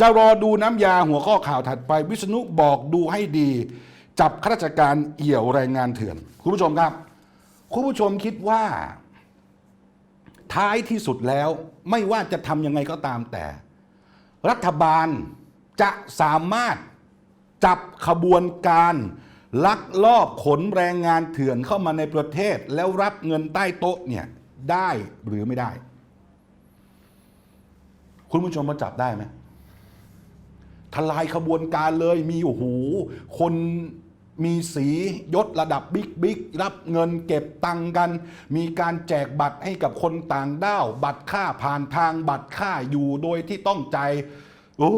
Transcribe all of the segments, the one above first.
จะรอดูน้ำยาหัวข้อข่าวถัดไป วิษณุบอกดูให้ดี จับข้าราชการเอี่ยวแรงงานเถื่อน คุณผู้ชมครับ คุณผู้ชมคิดว่า ท้ายที่สุดแล้วไม่ว่าจะทำยังไงก็ตามแต่ รัฐบาลจะสามารถจับขบวนการ ลักลอบขนแรงงานเถื่อนเข้ามาในประเทศ แล้วรับเงินใต้โต๊ะเนี่ยได้หรือไม่ได้ คุณผู้ชมมาจับได้ไหม ทลายขบวนการเลยมีโอ้โหคนมีสียศระดับบิ๊กบิ๊กรับเงินเก็บตังกัน มีการแจกบัตรให้กับคนต่างด้าว บัตรค่าผ่านทางบัตรค่าอยู่โดยที่ต้องใจโอ้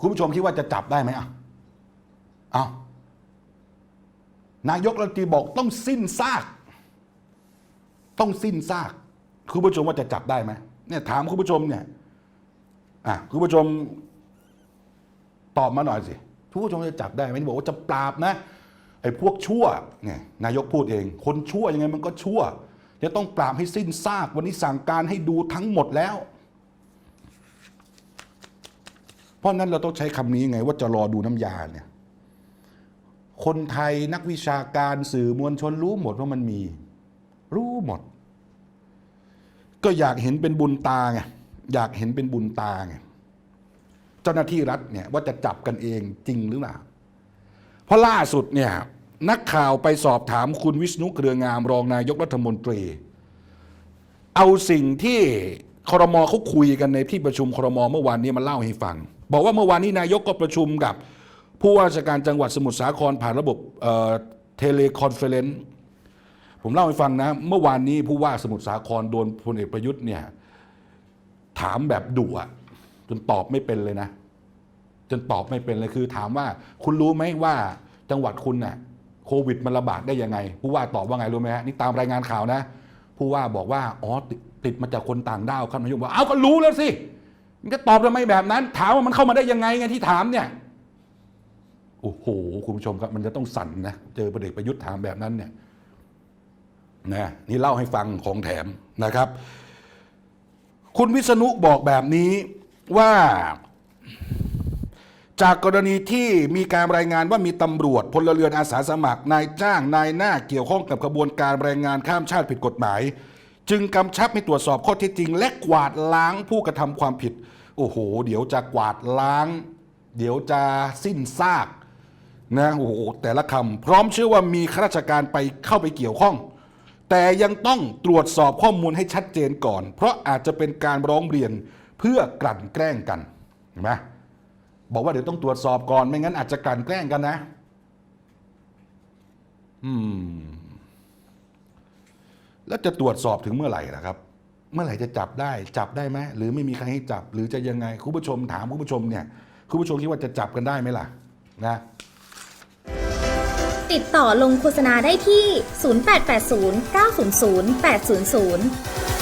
คุณผู้ชมคิดว่าจะจับได้ไหมอะเอานายกรัฐมนตรีบอกต้องสิ้นซาก ต้องสิ้นซาก คุณผู้ชมว่าจะจับได้ไหมเนี่ยถามคุณผู้ชมเนี่ยอะคุณผู้ชม ตอบมาหน่อยสิคุณผู้ชมจะจับได้ไหมบอกว่าจะปราบนะไอ้พวกชั่วเนี่ยนายกพูดเอง คนชั่วยังไงมันก็ชั่วจะต้องปราบให้สิ้นซากวันนี้สั่งการให้ดูทั้งหมดแล้ว เพราะนั้นเราต้องใช้คำนี้ไงว่าจะรอดูน้ำยาเนี่ยคนไทยนักวิชาการสื่อมวลชนรู้หมดว่ามันมี รู้หมด ก็อยากเห็นเป็นบุญตาไงอยากเห็นเป็นบุญตาไง เจ้าหน้าที่รัฐเนี่ยว่าจะจับกันเองจริงหรือเปล่า เพราะล่าสุดเนี่ยนักข่าวไปสอบถามคุณวิษณุเครืองามรองนายกรัฐมนตรี เอาสิ่งที่ครมเขาคุยกันในที่ประชุมครมเมื่อวานนี้มาเล่าให้ฟัง บอกว่าเมื่อวานนี้นายกก็ประชุมกับ ผู้ว่าราชการจังหวัดสมุทรสาครผ่านระบบเทเลคอนเฟเรนซ์ผมเล่าให้ฟังนะ เมื่อวานนี้ผู้ว่าสมุทรสาครโดนพลเอกประยุทธ์เนี่ยถามแบบดุอะ นตอบไม่เป็นเลยนะ จนตอบไม่เป็นเลยคือ ถามว่าคุณรู้ไหมว่าจังหวัดคุณน่ะโควิดมันระบาดได้ยังไง ผู้ว่าตอบว่าไงรู้ไหมฮะนี่ตามรายงานข่าวนะ ผู้ว่าบอกว่าอ๋อติดติดมาจากคนต่างด้าวครับนายกบอกเอาก็รู้แล้วสิมันจะตอบทำไมแบบนั้น ถามว่ามันเข้ามาได้ยังไงไงที่ถามเนี่ยโอ้โหคุณผู้ชมครับ มันจะต้องสั่นนะเจอพลเอกประยุทธ์ถามแบบนั้นเนี่ยนะนี่เล่าให้ฟังของแถมนะครับ คุณวิษณุบอกแบบนี้ ว่าจากกรณีที่มีการรายงานว่ามีตำรวจพลเรือนอาสาสมัคร นายจ้างนายหน้าเกี่ยวข้องกับกระบวนการแรงงานข้ามชาติผิดกฎหมาย จึงกำชับให้ตรวจสอบข้อเท็จจริง และกวาดล้างผู้กระทำความผิด โอ้โห เดี๋ยวจะกวาดล้าง เดี๋ยวจะสิ้นซากนะโอ้โหแต่ละคำพร้อมเชื่อว่ามีข้าราชการไปเข้าไปเกี่ยวข้อง แต่ยังต้องตรวจสอบข้อมูลให้ชัดเจนก่อน เพราะอาจจะเป็นการร้องเรียน เพื่อกลั่นแกล้งกันเห็นไหมบอกว่าเดี๋ยวต้องตรวจสอบก่อนไม่งั้นอาจจะกลั่นแกล้งกันนะ อืม แล้วจะตรวจสอบถึงเมื่อไหร่ล่ะครับ เมื่อไหร่จะจับได้ จับได้ไหมหรือไม่มีใครให้จับ หรือจะยังไงคุณผู้ชมถามคุณผู้ชมเนี่ยคุณผู้ชมคิดว่าจะจับกันได้ไหมล่ะ นะ ติดต่อลงโฆษณาได้ที่ 0880 900 800